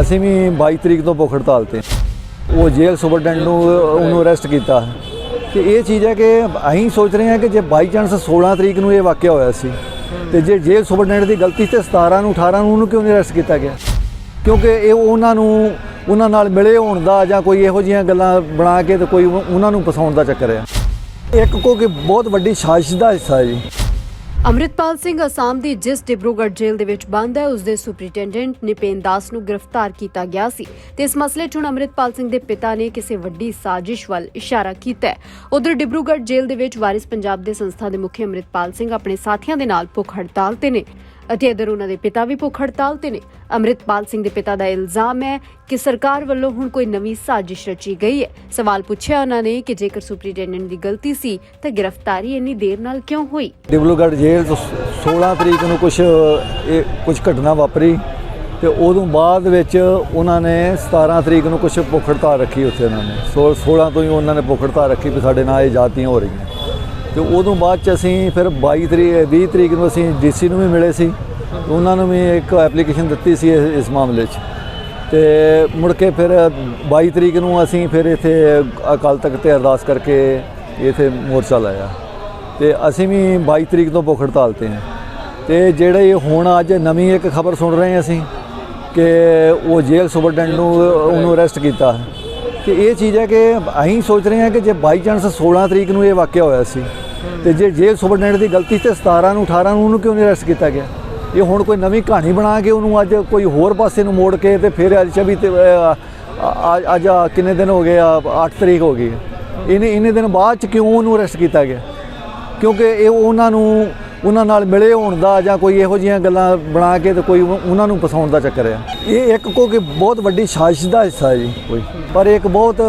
ਅਸੀਂ ਵੀ 22 ਤਰੀਕ ਤੋਂ ਭੁੱਖ ਹੜਤਾਲ ਤੇ ਉਹ ਜੇਲ੍ਹ ਸੁਪਰਡੈਂਟ ਨੂੰ, ਉਹਨੂੰ ਅਰੈਸਟ ਕੀਤਾ ਤੇ ਇਹ ਚੀਜ਼ ਹੈ ਕਿ ਅਸੀਂ ਸੋਚ ਰਹੇ ਹਾਂ ਕਿ ਜੇ ਬਾਈ ਚਾਂਸ 16 ਤਰੀਕ ਨੂੰ ਇਹ ਵਾਕਿਆ ਹੋਇਆ ਸੀ, ਤੇ ਜੇ ਜੇਲ੍ਹ ਸੁਪਰਡੈਂਟ ਦੀ ਗਲਤੀ ਤੇ 17 ਨੂੰ 18 ਨੂੰ, ਉਹਨੂੰ ਕਿਉਂ ਨਹੀਂ ਅਰੈਸਟ ਕੀਤਾ ਗਿਆ? ਕਿਉਂਕਿ ਇਹ ਉਹਨਾਂ ਨੂੰ, ਉਹਨਾਂ ਨਾਲ ਮਿਲੇ ਹੋਣ ਦਾ ਜਾਂ ਕੋਈ ਇਹੋ ਜਿਹੀਆਂ ਗੱਲਾਂ ਬਣਾ ਕੇ ਤੇ ਕੋਈ ਉਹਨਾਂ ਨੂੰ ਫਸਾਉਣ ਦਾ ਚੱਕਰ ਹੈ। ਇੱਕ ਕੋ ਕਿ ਬਹੁਤ ਵੱਡੀ ਸਾਜ਼ਿਸ਼ ਦਾ ਹਿੱਸਾ ਹੈ ਜੀ। ਅੰਮ੍ਰਿਤਪਾਲ ਸਿੰਘ ਅਸਾਮ ਦੀ ਜਿਸ ਡਿਬਰੂਗੜ੍ਹ ਜੇਲ੍ਹ ਦੇ ਵਿੱਚ ਬੰਦ ਹੈ ਉਸ ਦੇ ਸੁਪਰੀਟੈਂਡੈਂਟ ਨਿਪੇਨ ਦਾਸ ਨੂੰ ਗ੍ਰਿਫਤਾਰ ਕੀਤਾ ਗਿਆ ਸੀ। ਤੇ ਇਸ ਮਸਲੇ 'ਚ ਹੁਣ ਅੰਮ੍ਰਿਤਪਾਲ ਸਿੰਘ ਦੇ ਪਿਤਾ ਨੇ ਕਿਸੇ ਵੱਡੀ ਸਾਜ਼ਿਸ਼ ਵੱਲ ਇਸ਼ਾਰਾ ਕੀਤਾ ਹੈ। ਉਧਰ ਡਿਬਰੂਗੜ੍ਹ ਜੇਲ੍ਹ ਦੇ ਵਿੱਚ ਵਾਰਿਸ ਪੰਜਾਬ ਦੇ ਸੰਸਥਾ ਦੇ ਮੁਖੀ ਅੰਮ੍ਰਿਤਪਾਲ ਸਿੰਘ ਆਪਣੇ ਸਾਥੀਆਂ ਦੇ ਨਾਲ ਭੁੱਖ ਹੜਤਾਲ ਤੇ ਨੇ। ਅਤੇ ਇਧਰ ਉਹਨਾਂ ਦੇ ਪਿਤਾ ਵੀ ਭੁੱਖ ਹੜਤਾਲ ਤੇ ਨੇ। ਅੰਮ੍ਰਿਤਪਾਲ ਸਿੰਘ ਦੇ ਪਿਤਾ ਦਾ ਇਲਜ਼ਾਮ ਹੈ ਕਿ ਸਰਕਾਰ ਵੱਲੋਂ ਹੁਣ ਕੋਈ ਨਵੀਂ ਸਾਜ਼ਿਸ਼ ਰਚੀ ਗਈ ਹੈ। ਸਵਾਲ ਪੁੱਛਿਆ ਉਹਨਾਂ ਨੇ ਕਿ ਜੇਕਰ ਸੁਪਰੀਟੈਂਡੈਂਟ ਦੀ ਗਲਤੀ ਸੀ, ਤਾਂ ਗ੍ਰਿਫਤਾਰੀ ਇੰਨੀ ਦੇਰ ਨਾਲ ਕਿਉਂ ਹੋਈ? ਡਿਬਲੂਗੜ੍ਹ ਜੇਲ੍ਹ ਤੋਂ 16 ਤਰੀਕ ਨੂੰ ਕੁਝ ਇਹ ਕੁਝ ਘਟਨਾ ਵਾਪਰੀ ਤੇ ਉਦੋਂ ਬਾਅਦ ਵਿੱਚ ਉਹਨਾਂ ਨੇ 17 ਤਰੀਕ ਨੂੰ ਕੁਝ ਭੁੱਖ ਹੜਤਾਲ ਰੱਖੀ ਉੱਥੇ ਉਹਨਾਂ ਨੇ। 16 ਤੋਂ ਹੀ ਉਹਨਾਂ ਨੇ ਭੁੱਖ ਹੜਤਾਲ ਰੱਖੀ ਵੀ ਸਾਡੇ ਨਾਲ ਇਹ ਜਾਤੀਆਂ ਹੋ ਰਹੀਆਂ। ਤੇ ਉਦੋਂ ਬਾਅਦ ਚ ਅਸੀਂ ਫਿਰ 22 ਤਰੀਕ 20 ਤਰੀਕ ਨੂੰ ਅਸੀਂ ਡੀਸੀ ਨੂੰ ਵੀ ਮਿਲੇ ਸੀ। ਉਹਨਾਂ ਨੂੰ ਵੀ ਇੱਕ ਐਪਲੀਕੇਸ਼ਨ ਦਿੱਤੀ ਸੀ ਇਸ ਮਾਮਲੇ 'ਚ। ਤੇ ਮੁੜ ਕੇ ਫਿਰ 22 ਤਰੀਕ ਨੂੰ ਅਸੀਂ ਫਿਰ ਇੱਥੇ ਅਕਾਲ ਤਖਤ ਤੇ ਅਰਦਾਸ ਕਰਕੇ ਇੱਥੇ ਮੋਰਚਾ ਲਾਇਆ। ਤੇ ਅਸੀਂ ਵੀ 22 ਤਰੀਕ ਤੋਂ ਭੁੱਖ ਹੜਤਾਲ ਤੇ ਹਾਂ। ਤੇ ਜਿਹੜੇ ਹੁਣ ਅੱਜ ਨਵੀਂ ਇੱਕ ਖਬਰ ਸੁਣ ਰਹੇ ਅਸੀਂ ਕਿ ਉਹ ਜੇਲ੍ਹ ਸੁਪਰਡੈਂਟ ਨੂੰ, ਉਹਨੂੰ ਅਰੈਸਟ ਕੀਤਾ। ਹੈ ਇਹ ਚੀਜ਼ ਹੈ ਕਿ ਅਸੀਂ ਸੋਚ ਰਹੇ ਹਾਂ ਕਿ ਜੇ ਬਾਈ ਚਾਂਸ 16 ਤਰੀਕ ਨੂੰ ਇਹ ਵਾਕਿਆ ਹੋਇਆ ਸੀ ਤੇ ਜੇ ਜੇਲ੍ਹ ਸੁਪਰਡੈਂਟ ਦੀ ਗਲਤੀ ਤੇ 17 ਨੂੰ 18 ਨੂੰ ਉਹਨੂੰ ਕਿਉਂ ਨਹੀਂ ਅਰੈਸਟ ਕੀਤਾ ਗਿਆ? ਇਹ ਹੁਣ ਕੋਈ ਨਵੀਂ ਕਹਾਣੀ ਬਣਾ ਕੇ ਉਹਨੂੰ ਅੱਜ ਕੋਈ ਹੋਰ ਪਾਸੇ ਨੂੰ ਮੋੜ ਕੇ ਤੇ ਫਿਰ ਅੱਜ 24 ਤੇ ਅ, ਅੱਜ ਕਿੰਨੇ ਦਿਨ ਹੋ ਗਏ ਆ? 8 ਤਰੀਕ ਹੋ ਗਈ ਇਹਨੇ ਇਹਨੇ ਦਿਨ ਬਾਅਦ ਚ ਕਿਉਂ ਉਹਨੂੰ ਅਰੈਸਟ ਕੀਤਾ ਗਿਆ? ਕਿਉਂਕਿ ਇਹ ਉਹਨਾਂ ਨੂੰ ਉਹਨਾਂ ਨਾਲ ਮਿਲੇ ਹੋਣ ਦਾ ਜਾਂ ਕੋਈ ਇਹੋ ਜਿਹੀਆਂ ਗੱਲਾਂ ਬਣਾ ਕੇ ਤੇ ਕੋਈ ਉਹਨਾਂ ਨੂੰ ਫਸਾਉਣ ਦਾ ਚੱਕਰ ਆ ਇਹ ਇੱਕ ਕੋ ਕਿ ਬਹੁਤ ਵੱਡੀ ਸਾਜ਼ਿਸ਼ ਦਾ ਹਿੱਸਾ ਹੈ ਜੀ ਕੋਈ। ਪਰ ਇੱਕ ਬਹੁਤ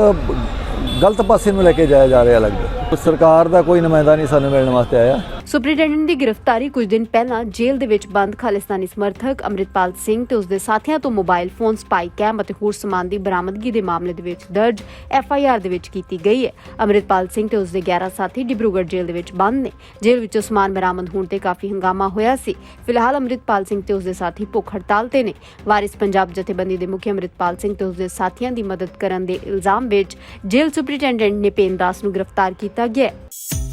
ਗਲਤ ਪਾਸੇ ਨੂੰ ਲੈ ਕੇ ਜਾਇਆ ਜਾ ਰਿਹਾ ਲੱਗਦਾ। ਸਰਕਾਰ ਦਾ ਕੋਈ ਨੁਮਾਇੰਦਾ ਨਹੀਂ ਸਾਨੂੰ ਮਿਲਣ ਵਾਸਤੇ ਆਇਆ। ਸੁਪਰੀਟੈਂਡੈਂਟ ਦੀ ਗ੍ਰਿਫਤਾਰੀ ਕੁਝ ਦਿਨ ਪਹਿਲਾਂ ਜੇਲ੍ਹ ਦੇ ਵਿੱਚ ਬੰਦ ਖਾਲਿਸਤਾਨੀ ਸਮਰਥਕ ਅੰਮ੍ਰਿਤਪਾਲ ਸਿੰਘ ਤੇ ਉਸ ਦੇ ਸਾਥੀਆਂ ਤੋਂ ਮੋਬਾਈਲ ਫੋਨ, ਸਪਾਈ ਕੈਮ ਅਤੇ ਹੋਰ ਸਮਾਨ ਦੀ ਬਰਾਮਦਗੀ ਦੇ ਮਾਮਲੇ ਦੇ ਵਿੱਚ ਦਰਜ ਐਫ ਆਈ ਆਰ ਦੇ ਵਿੱਚ ਕੀਤੀ ਗਈ ਹੈ। ਅੰਮ੍ਰਿਤਪਾਲ ਸਿੰਘ ਤੇ ਉਸ ਦੇ 11 ਸਾਥੀ ਡਿਬਰੂਗੜ੍ਹ ਜੇਲ੍ਹ ਦੇ ਵਿੱਚ ਬੰਦ ਨੇ। ਜੇਲ੍ਹ ਵਿੱਚੋਂ ਸਮਾਨ ਬਰਾਮਦ ਹੋਣ ਤੇ ਕਾਫੀ ਹੰਗਾਮਾ ਹੋਇਆ ਸੀ। ਫਿਲਹਾਲ ਅੰਮ੍ਰਿਤਪਾਲ ਸਿੰਘ ਤੇ ਉਸ ਦੇ ਸਾਥੀ ਭੁੱਖ ਹੜਤਾਲ ਤੇ ਨੇ। ਵਾਰਿਸ ਪੰਜਾਬ ਜਥੇਬੰਦੀ ਦੇ ਮੁਖੀ ਅੰਮ੍ਰਿਤਪਾਲ ਸਿੰਘ ਤੇ ਉਸ ਦੇ ਸਾਥੀਆਂ ਦੀ ਮਦਦ ਕਰਨ ਦੇ ਇਲਜ਼ਾਮ ਵਿੱਚ ਜੇਲ੍ਹ ਸੁਪਰੀਟੈਂਡੈਂਟ ਨਿਪੇਨ ਦਾਸ ਨੂੰ ਗ੍ਰਿਫਤਾਰ ਕੀਤਾ ਗਿਆ ਹੈ।